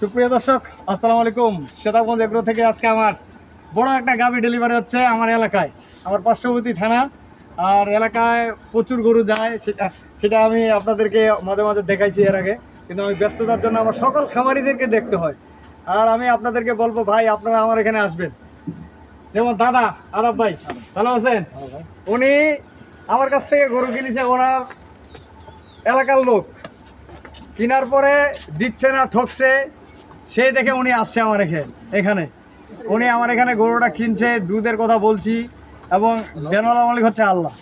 সুপ্রিয় দর্শক আসসালামু আলাইকুম। শ্বেতাগঞ্জ এগ্রো থেকে আজকে আমার বড় একটা গাভি ডেলিভারি হচ্ছে আমার এলাকায়। আমার পার্শ্ববর্তী থানা। আর এলাকায় প্রচুর গরু যায় সেটা সেটা আমি আপনাদেরকে মাঝে মাঝে দেখাইছি এর আগে। কিন্তু আমি ব্যস্ততার জন্য আমার সকল খামারিদেরকে দেখতে হয়। আর আমি আপনাদেরকে বলব ভাই আপনারা আমার এখানে আসবেন। যেমন দাদা আরব ভাই ভালো আছেন? উনি আমার কাছ থেকে গরু কিনেছে ওনার এলাকার লোক। কেনার পরে দিচ্ছে না ঠকছে। সেই দেখে উনি আসছে আমার এখানে এখানে। উনি আমার এখানে গরুটা কিনছে, দুধের কথা বলছি, এবং দেনওয়ালা মালিক হচ্ছে আল্লাহ।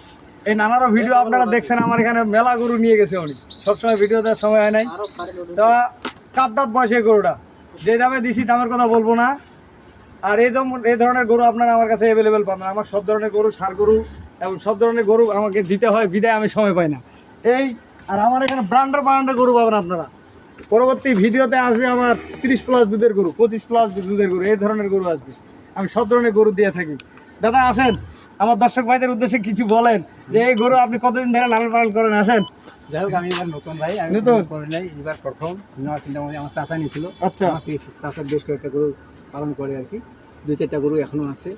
এই নানারও ভিডিও আপনারা দেখছেন, আমার এখানে মেলা গরু নিয়ে গেছে উনি। সবসময় ভিডিও দেওয়ার সময় হয় নাই। তো চার দাঁত বয়সে গরুটা। যে দামে দিছি দামের কথা বলব না। আর এই এই ধরনের গরু আপনারা আমার কাছে অ্যাভেলেবেল পাবেন আমার সব ধরনের গরু, সার গরু, এবং সব ধরনের গরু আমাকে দিতে হয়, বিদায় আমি সময় পাই না। এই, আর আমার এখানে ব্র্যান্ডের ব্র্যান্ডের গরু পাবেন আপনারা। পরবর্তী ভিডিওতে আসবে আমার তিরিশ প্লাস দুধের গরু পঁচিশ প্লাস দুধের গরু এই ধরনের গরু আসবে। আমি সব ধরনের গরু দিয়ে থাকি। দাদা আসেন। আমার দর্শক ভাইদের উদ্দেশ্যে কিছু বলেন যে এই গরু আপনি কতদিন ধরে লালন পালন করেন? আসেন। যাই হোক আমি এবার নতুন ভাই আমি নতুন? নতুন করে নাই। এবার প্রথম নেওয়ার চিন্তা ভাবনা আমার চাচা নিয়েছিল। আচ্ছা। আমার চাচার বেশ কয়েকটা গরু পালন করে আর কি। দুই চারটা গরু এখনও আছে।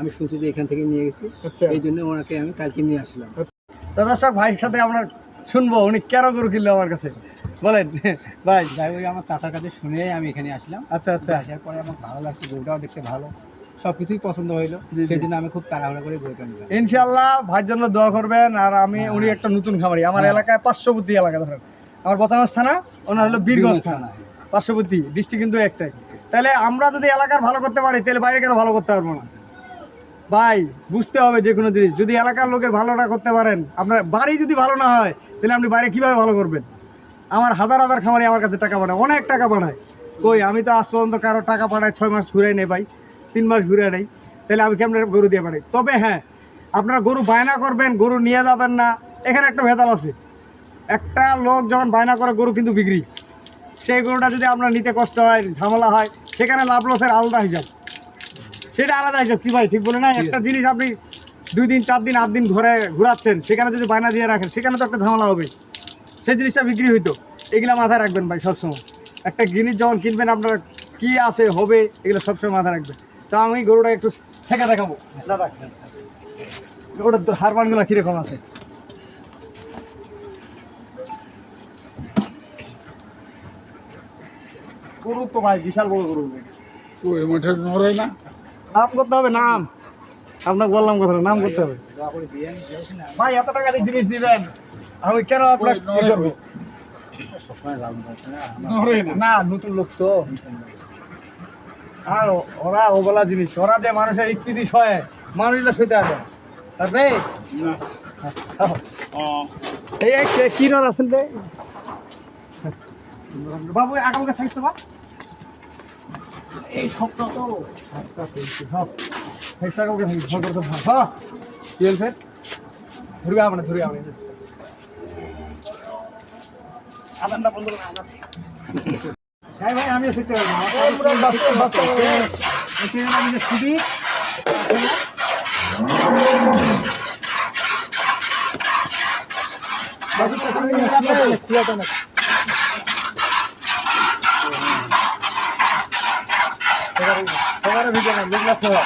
আমি শুনছি যে এখান থেকে নিয়ে গেছি। আচ্ছা। এই জন্য ওনাকে আমি কালকে নিয়ে আসলাম। তো দর্শক ভাইয়ের সাথে আমরা শুনব উনি কেন গরু কিনলো আমার কাছে? বলেন। ভাই যাই হোক আমার চাচার কাছে শুনে আমি এখানে আসলাম। আচ্ছা আচ্ছা। আসার পরে আমার ভালো লাগছে গরুটাও দেখতে ভালো। সব কিছুই পছন্দ হইল। সেই জন্য আমি খুব তাড়াহুড়া করে গরুটা নিলাম। ইনশাল্লাহ ভাইয়ের জন্য দোয়া করবেন। আর আমি উনি একটা নতুন খামারি। আমার হ্যাঁ। এলাকায় পার্শ্ববর্তী এলাকা ধরেন। আমার বচাগঞ্জ থানা ওনার হলো বীরগঞ্জ থানা। পার্শ্ববর্তী ডিস্ট্রিক্ট কিন্তু একটাই। তাহলে আমরা যদি এলাকার ভালো করতে পারি তাহলে বাইরে কেন ভালো করতে পারব না? ভাই বুঝতে হবে যে কোনো জিনিস। যদি এলাকার লোকের ভালোটা করতে পারেন আপনার বাড়ি যদি ভালো না হয় তাহলে আপনি বাইরে কীভাবে ভালো করবেন? আমার হাজার হাজার খামারি আমার কাছে টাকা পাঠায় অনেক টাকা পাঠায়। কই আমি তো আজ পর্যন্ত কারও টাকা পাঠাই ছয় মাস ঘুরে নেই ভাই তিন মাস ঘুরে নেই। তাহলে আমি কেমন গরু দিয়ে পাঠাই? তবে হ্যাঁ আপনারা গরু বায়না করবেন গরু নিয়ে যাবেন না। এখানে একটা ভেজাল আছে। একটা লোক যখন বায়না করে গরু কিন্তু বিক্রি। সেই গরুটা যদি আপনার নিতে কষ্ট হয় ঝামেলা হয় সেখানে লাভ লসের আলাদা হিসাব। সেটা আলাদা হিসাব। কী ভাই ঠিক বলে না একটা জিনিস আপনি দুই দিন চার দিন আট দিন ঘুরে ঘুরাচ্ছেন সেখানে যদি বায়না দিয়ে রাখেন সেখানে তো একটা ঝামেলা হবে। সেই জিনিসটা বিক্রি হইতো। এগুলো মাথায় রাখবেন ভাই সবসময়। একটা জিনিস যখন কিনবেন আপনার কি আছে হবে এগুলো সবসময় মাথায় রাখবেন। তো আমি গরুটা একটু ছেঁকা দেখাবো। ওটার হারবানগুলো কীরকম আছে? গরু তো ভাই বিশাল বড় গরু। ওই মাঠে নড়ে না? নাম করতে হবে নাম। আপনাকে বললাম কথা নাম করতে হবে। ভাই এত টাকা দিয়ে জিনিস দিবেন আমি কেন আপনার করছে না। নতুন লোক তো। আর ওরা ওবেলা জিনিস ওরা যে মানুষের ইত্যাদি সয় মানুষগুলো সইতে আসে। তারপরে এই কি নর আছেন রে? বাবু আগামকে থাকিস তো বা? এই সপ্তাহ তো সপ্তাহ চলছে সব আগামকে থাকিস ভয় করতে হ্যাঁ। হল ফের ধরবে আপনি ধরবে আপনি আদানটা বন্ধ করে আদান। ভাই ভাই আমি শিখতে পারব। আমার যে না লোক লাগতে হবে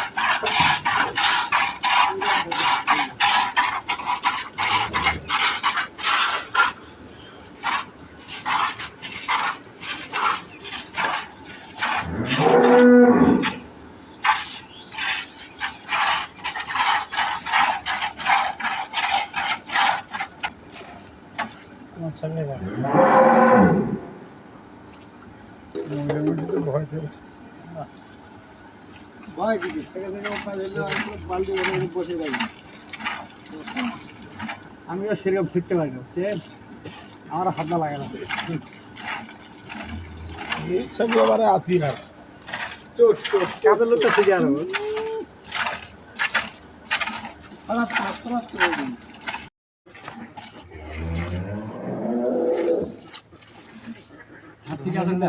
মনের মধ্যে তো ভয় থাকে। ভয় দিদি সেখানে বালতি বসে যাই আমিও সেরকম শিখতে পারি না। আমার হাত না লাগে না। এই সব ব্যাপারে আতি না কাদের না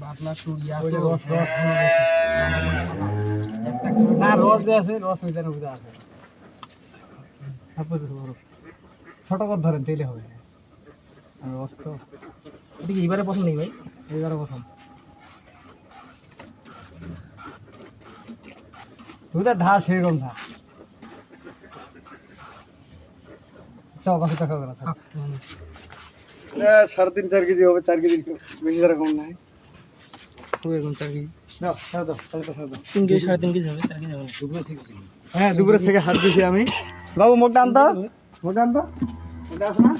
ওই যে রস রস না রস যে আছে রস ওইখানে বুঝা আছে। তো। ছোট করে ধরেন তেলে হবে। রস তো এটা কি এবারে পছন্দ নেই ভাই? এইবারে প্রথম। দুধের ঢা সেরকম টাকা করে সাড়ে তিন চার কেজি হবে চার কেজি বেশি ধরা কম নাই। খুব এরকম চার কেজি দাও দাও তিন কেজি সাড়ে তিন কেজি হবে চার কেজি হবে না। হ্যাঁ দুপুরে থেকে হাত দিয়েছি আমি। বাবু মুখটা আনতো মুখটা আনতো আছে না